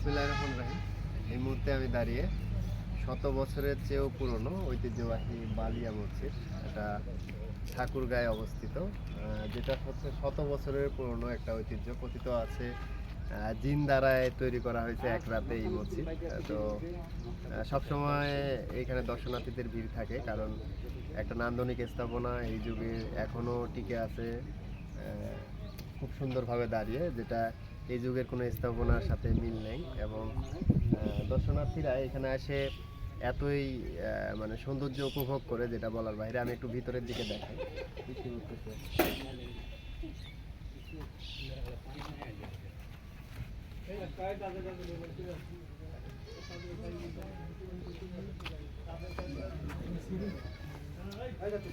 বিসমিল্লাহ রহমান রাহিম। এই মুহূর্তে আমি দাঁড়িয়ে শত বছরের চেয়েও পুরনো ঐতিহ্যবাহী বালিয়া মসজিদ, এটা ঠাকুরগাঁয়ে অবস্থিত যেটা হচ্ছে শত বছরের পুরনো একটা ঐতিহ্য। কথিত আছে জিন দ্বারায় তৈরি করা হয়েছে এক রাতে এই মসজিদ। তো সবসময় এখানে দর্শনার্থীদের ভিড় থাকে, কারণ একটা নান্দনিক স্থাপনা এই যুগে এখনও টিকে আছে খুব সুন্দরভাবে দাঁড়িয়ে, যেটা এই যুগের কোনো স্থাপনার সাথে মিল নেই এবং দর্শনার্থীরা এখানে এসে এতই মানে সৌন্দর্য উপভোগ করে যেটা বলার বাইরে। আমি একটু ভিতরের দিকে দেখাই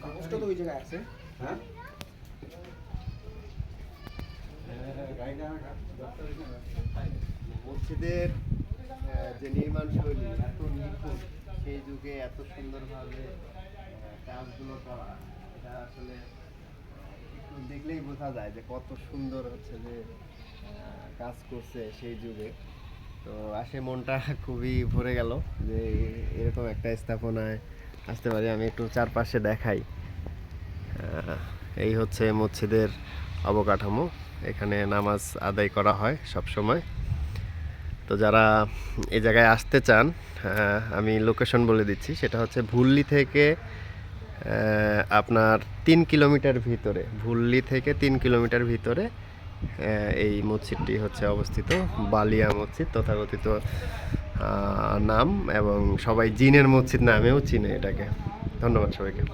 কাগজটা তো ওই জায়গায় আছে। হ্যাঁ? মসজিদের যে নির্মাণ শৈলী এত নিখুঁত, সেই যুগে এত সুন্দরভাবে কাজগুলো করা, এটা আসলে দেখলেই বোঝা যায় যে কত সুন্দর হচ্ছে যে কাজ করছে সেই যুগে। তো আসে মনটা খুবই ভরে গেল যে এরকম একটা স্থাপনায় আসতে পারি, আমি একটু চারপাশে দেখাই। এই হচ্ছে মসজিদের অবকাঠামো। এখানে নামাজ আদায় করা হয় সব সময়। তো যারা এই জায়গায় আসতে চান আমি লোকেশন বলে দিচ্ছি। সেটা হচ্ছে ভুল্লি থেকে আপনার তিন কিলোমিটার ভিতরে, ভুল্লি থেকে তিন কিলোমিটার ভিতরে এই মসজিদটি হচ্ছে অবস্থিত বালিয়া মসজিদ, তথাকথিত নাম এবং সবাই জিনের মসজিদ নামেও চিনে এটাকে। ধন্যবাদ সবাইকে।